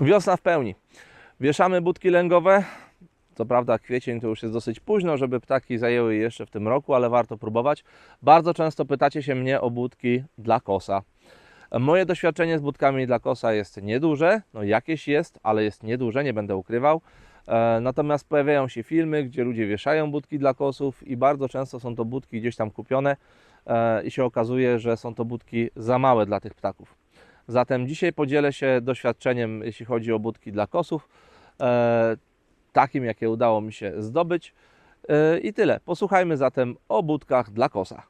Wiosna w pełni. Wieszamy budki lęgowe. Co prawda kwiecień to już jest dosyć późno, żeby ptaki zajęły je jeszcze w tym roku, ale warto próbować. Bardzo często pytacie się mnie o budki dla kosa. Moje doświadczenie z budkami dla kosa jest nieduże, no jakieś jest, ale jest nieduże, nie będę ukrywał. E, Natomiast pojawiają się filmy, gdzie ludzie wieszają budki dla kosów i bardzo często są to budki gdzieś tam kupione e, i się okazuje, że są to budki za małe dla tych ptaków. Zatem dzisiaj podzielę się doświadczeniem, jeśli chodzi o budki dla kosów, e, takim jakie udało mi się zdobyć. E, I tyle. Posłuchajmy zatem o budkach dla kosa.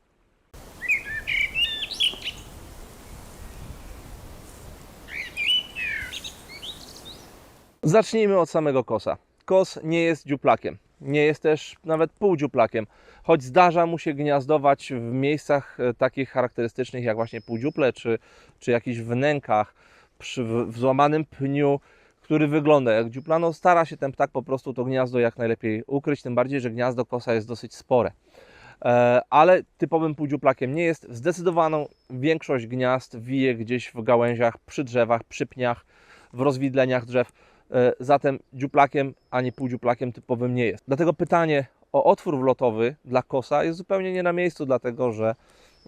Zacznijmy od samego kosa. Kos nie jest dziuplakiem, nie jest też nawet półdziuplakiem, choć zdarza mu się gniazdować w miejscach e, takich charakterystycznych jak właśnie półdziuple czy, czy jakichś wnękach przy, w, w złamanym pniu, który wygląda jak dziuplano. Stara się ten ptak po prostu to gniazdo jak najlepiej ukryć, tym bardziej, że gniazdo kosa jest dosyć spore. E, ale typowym półdziuplakiem nie jest. Zdecydowaną większość gniazd wije gdzieś w gałęziach, przy drzewach, przy pniach, w rozwidleniach drzew. E, Zatem dziuplakiem ani półdziuplakiem typowym nie jest. Dlatego pytanie o otwór wlotowy dla kosa jest zupełnie nie na miejscu, dlatego że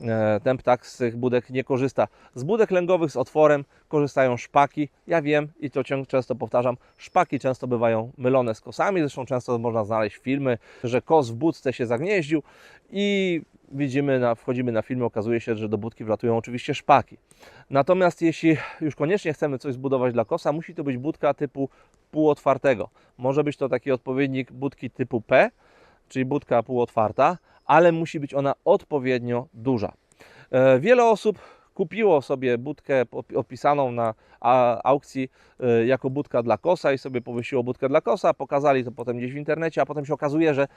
e, ten ptak z tych budek nie korzysta. Z budek lęgowych z otworem korzystają szpaki. Ja wiem i to często powtarzam, szpaki często bywają mylone z kosami. Zresztą często można znaleźć filmy, że kos w budce się zagnieździł i widzimy, na, wchodzimy na film, okazuje się, że do budki wlatują oczywiście szpaki. Natomiast jeśli już koniecznie chcemy coś zbudować dla kosa, musi to być budka typu półotwartego. Może być to taki odpowiednik budki typu P, czyli budka półotwarta, ale musi być ona odpowiednio duża. E, Wiele osób kupiło sobie budkę opi- opisaną na aukcji e, jako budka dla kosa i sobie powiesiło budkę dla kosa, pokazali to potem gdzieś w internecie, a potem się okazuje, że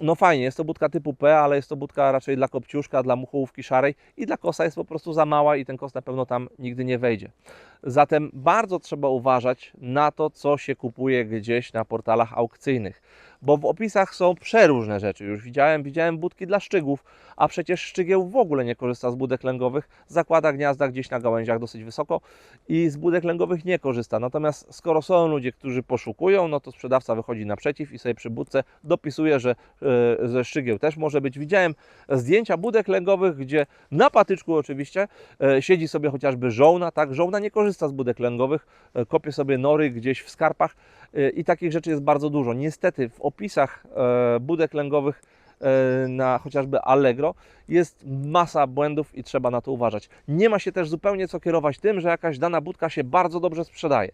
no fajnie, jest to budka typu P, ale jest to budka raczej dla kopciuszka, dla muchołówki szarej i dla kosa jest po prostu za mała i ten kos na pewno tam nigdy nie wejdzie. Zatem bardzo trzeba uważać na to, co się kupuje gdzieś na portalach aukcyjnych, bo w opisach są przeróżne rzeczy. Już widziałem, widziałem budki dla szczygów, a przecież szczygieł w ogóle nie korzysta z budek lęgowych, zakłada gniazda gdzieś na gałęziach dosyć wysoko i z budek lęgowych nie korzysta. Natomiast skoro są ludzie, którzy poszukują, no to sprzedawca wychodzi naprzeciw i sobie przy budce dopisuje, że, e, że szczygieł też może być. Widziałem zdjęcia budek lęgowych, gdzie na patyczku oczywiście e, siedzi sobie chociażby żołna, tak? Żołna nie korzysta z budek lęgowych, e, kopie sobie nory gdzieś w skarpach e, i takich rzeczy jest bardzo dużo. Niestety w opisach e, budek lęgowych na chociażby Allegro jest masa błędów i trzeba na to uważać. Nie ma się też zupełnie co kierować tym, że jakaś dana budka się bardzo dobrze sprzedaje.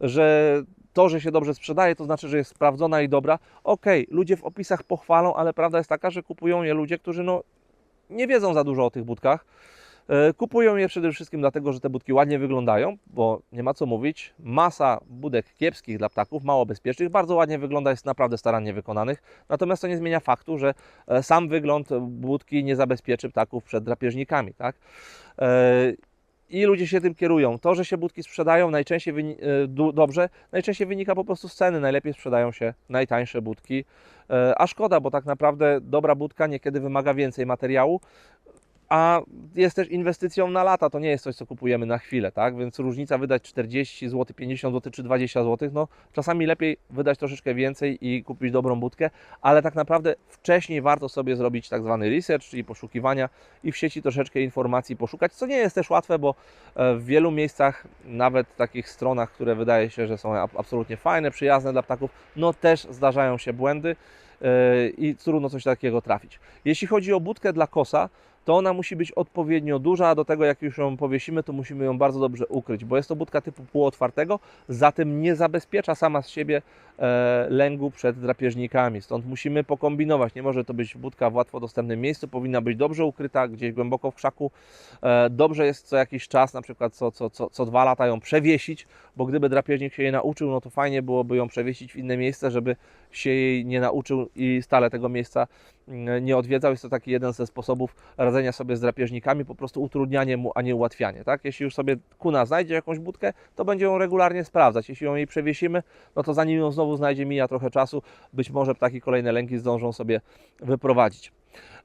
Że to, że się dobrze sprzedaje, to znaczy, że jest sprawdzona i dobra. Okej, ludzie w opisach pochwalą, ale prawda jest taka, że kupują je ludzie, którzy no, nie wiedzą za dużo o tych budkach. E, Kupują je przede wszystkim dlatego, że te budki ładnie wyglądają, bo nie ma co mówić. Masa budek kiepskich dla ptaków, mało bezpiecznych, bardzo ładnie wygląda, jest naprawdę starannie wykonanych. Natomiast to nie zmienia faktu, że e, sam wygląd budki nie zabezpieczy ptaków przed drapieżnikami. Tak? E, I ludzie się tym kierują. To, że się budki sprzedają najczęściej dobrze, najczęściej wynika po prostu z ceny. Najlepiej sprzedają się najtańsze budki. A szkoda, bo tak naprawdę dobra budka niekiedy wymaga więcej materiału, a jest też inwestycją na lata, to nie jest coś, co kupujemy na chwilę, tak? Więc różnica wydać 40 zł, 50 zł czy 20 zł, no czasami lepiej wydać troszeczkę więcej i kupić dobrą budkę, ale tak naprawdę wcześniej warto sobie zrobić tak zwany research, czyli poszukiwania i w sieci troszeczkę informacji poszukać, co nie jest też łatwe, bo e, w wielu miejscach, nawet takich stronach, które wydaje się, że są ab- absolutnie fajne, przyjazne dla ptaków, no też zdarzają się błędy e, i trudno coś takiego trafić. Jeśli chodzi o budkę dla kosa, to ona musi być odpowiednio duża, a do tego jak już ją powiesimy, to musimy ją bardzo dobrze ukryć, bo jest to budka typu półotwartego, zatem nie zabezpiecza sama z siebie e, lęgu przed drapieżnikami. Stąd musimy pokombinować. Nie może to być budka w łatwo dostępnym miejscu, powinna być dobrze ukryta, gdzieś głęboko w krzaku. E, dobrze jest co jakiś czas, na przykład co, co, co, co dwa lata ją przewiesić, bo gdyby drapieżnik się jej nauczył, no to fajnie byłoby ją przewiesić w inne miejsce, żeby się jej nie nauczył i stale tego miejsca nie odwiedzał. Jest to taki jeden ze sposobów radzenia sobie z drapieżnikami, po prostu utrudnianie mu, a nie ułatwianie. Tak? Jeśli już sobie kuna znajdzie jakąś budkę, to będzie ją regularnie sprawdzać. Jeśli ją jej przewiesimy, no to zanim ją znowu znajdzie, mija trochę czasu. Być może ptaki kolejne lęki zdążą sobie wyprowadzić.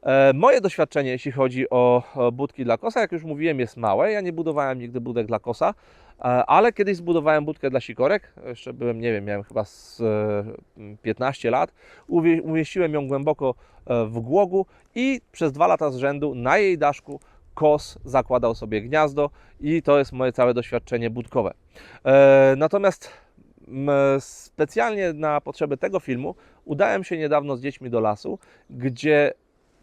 E, Moje doświadczenie, jeśli chodzi o budki dla kosa, jak już mówiłem, jest małe. Ja nie budowałem nigdy budek dla kosa, E, Ale kiedyś zbudowałem budkę dla sikorek, jeszcze byłem, nie wiem, miałem chyba z e, 15 lat. Uwie- Umieściłem ją głęboko e, w głogu i przez dwa lata z rzędu na jej daszku kos zakładał sobie gniazdo i to jest moje całe doświadczenie budkowe. E, Natomiast specjalnie na potrzeby tego filmu udałem się niedawno z dziećmi do lasu, gdzie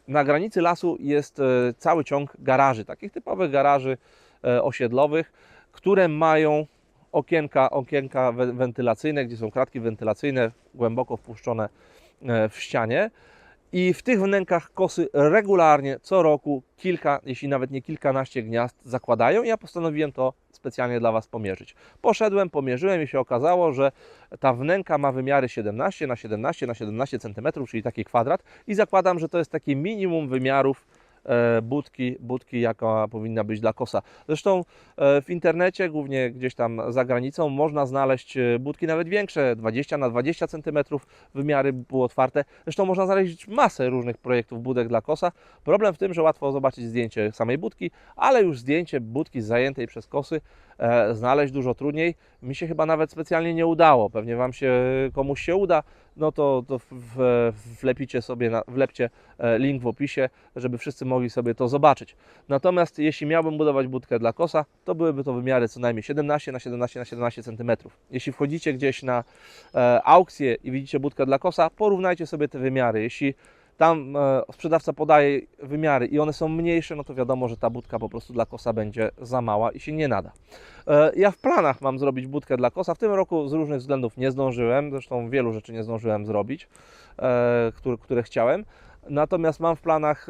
na granicy lasu jest e, cały ciąg garaży, takich typowych garaży e, osiedlowych, które mają okienka, okienka we- wentylacyjne, gdzie są kratki wentylacyjne głęboko wpuszczone e, w ścianie. I w tych wnękach kosy regularnie co roku kilka, jeśli nawet nie kilkanaście gniazd zakładają. Ja postanowiłem to specjalnie dla Was pomierzyć. Poszedłem, pomierzyłem i się okazało, że ta wnęka ma wymiary 17 na 17 na 17 cm, czyli taki kwadrat i zakładam, że to jest takie minimum wymiarów budki, budki, jaka powinna być dla kosa. Zresztą e, w internecie, głównie gdzieś tam za granicą, można znaleźć e, budki nawet większe, 20 na 20 cm, wymiary były otwarte. Zresztą można znaleźć masę różnych projektów budek dla kosa. Problem w tym, że łatwo zobaczyć zdjęcie samej budki, ale już zdjęcie budki zajętej przez kosy e, znaleźć dużo trudniej. Mi się chyba nawet specjalnie nie udało. Pewnie Wam się komuś się uda, no to, to w, wlepicie sobie, na, wlepcie e, link w opisie, żeby wszyscy mogli sobie to zobaczyć. Natomiast jeśli miałbym budować budkę dla kosa, to byłyby to wymiary co najmniej 17 na 17 na 17 cm. Jeśli wchodzicie gdzieś na e, aukcję i widzicie budkę dla kosa, porównajcie sobie te wymiary. Jeśli tam e, sprzedawca podaje wymiary i one są mniejsze, no to wiadomo, że ta budka po prostu dla kosa będzie za mała i się nie nada. E, Ja w planach mam zrobić budkę dla kosa. W tym roku z różnych względów nie zdążyłem, zresztą wielu rzeczy nie zdążyłem zrobić, e, które, które chciałem. Natomiast mam w planach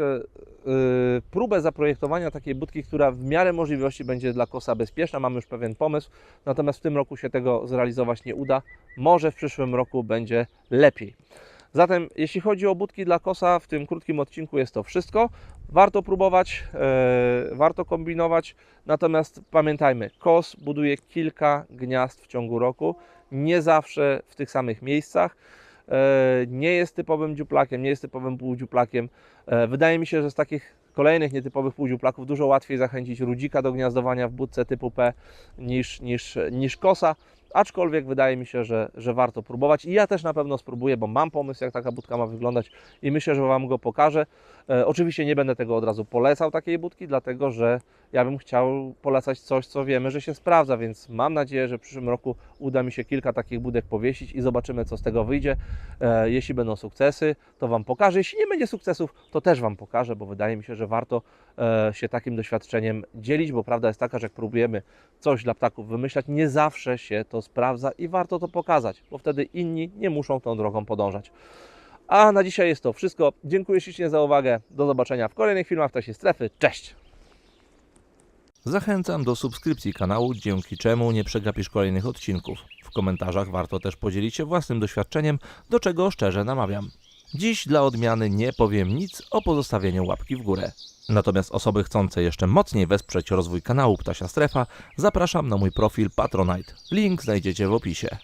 próbę zaprojektowania takiej budki, która w miarę możliwości będzie dla kosa bezpieczna. Mam już pewien pomysł, natomiast w tym roku się tego zrealizować nie uda. Może w przyszłym roku będzie lepiej. Zatem, jeśli chodzi o budki dla kosa, w tym krótkim odcinku jest to wszystko. Warto próbować, e, warto kombinować, natomiast pamiętajmy, kos buduje kilka gniazd w ciągu roku, nie zawsze w tych samych miejscach. E, nie jest typowym dziuplakiem, nie jest typowym półdziuplakiem. E, wydaje mi się, że z takich kolejnych nietypowych półdziuplaków dużo łatwiej zachęcić rudzika do gniazdowania w budce typu P niż, niż, niż kosa. Aczkolwiek wydaje mi się, że, że warto próbować i ja też na pewno spróbuję, bo mam pomysł, jak taka budka ma wyglądać i myślę, że Wam go pokażę. E, oczywiście nie będę tego od razu polecał, takiej budki, dlatego że ja bym chciał polecać coś, co wiemy, że się sprawdza, więc mam nadzieję, że w przyszłym roku uda mi się kilka takich budek powiesić i zobaczymy, co z tego wyjdzie. E, jeśli będą sukcesy, to Wam pokażę. Jeśli nie będzie sukcesów, to też Wam pokażę, bo wydaje mi się, że warto e, się takim doświadczeniem dzielić, bo prawda jest taka, że jak próbujemy coś dla ptaków wymyślać, nie zawsze się to sprawdza i warto to pokazać, bo wtedy inni nie muszą tą drogą podążać. A na dzisiaj jest to wszystko. Dziękuję ślicznie za uwagę. Do zobaczenia w kolejnych filmach w czasie strefy. Cześć! Zachęcam do subskrypcji kanału, dzięki czemu nie przegapisz kolejnych odcinków. W komentarzach warto też podzielić się własnym doświadczeniem, do czego szczerze namawiam. Dziś dla odmiany nie powiem nic o pozostawieniu łapki w górę. Natomiast osoby chcące jeszcze mocniej wesprzeć rozwój kanału Ptasia Strefa, zapraszam na mój profil Patronite. Link znajdziecie w opisie.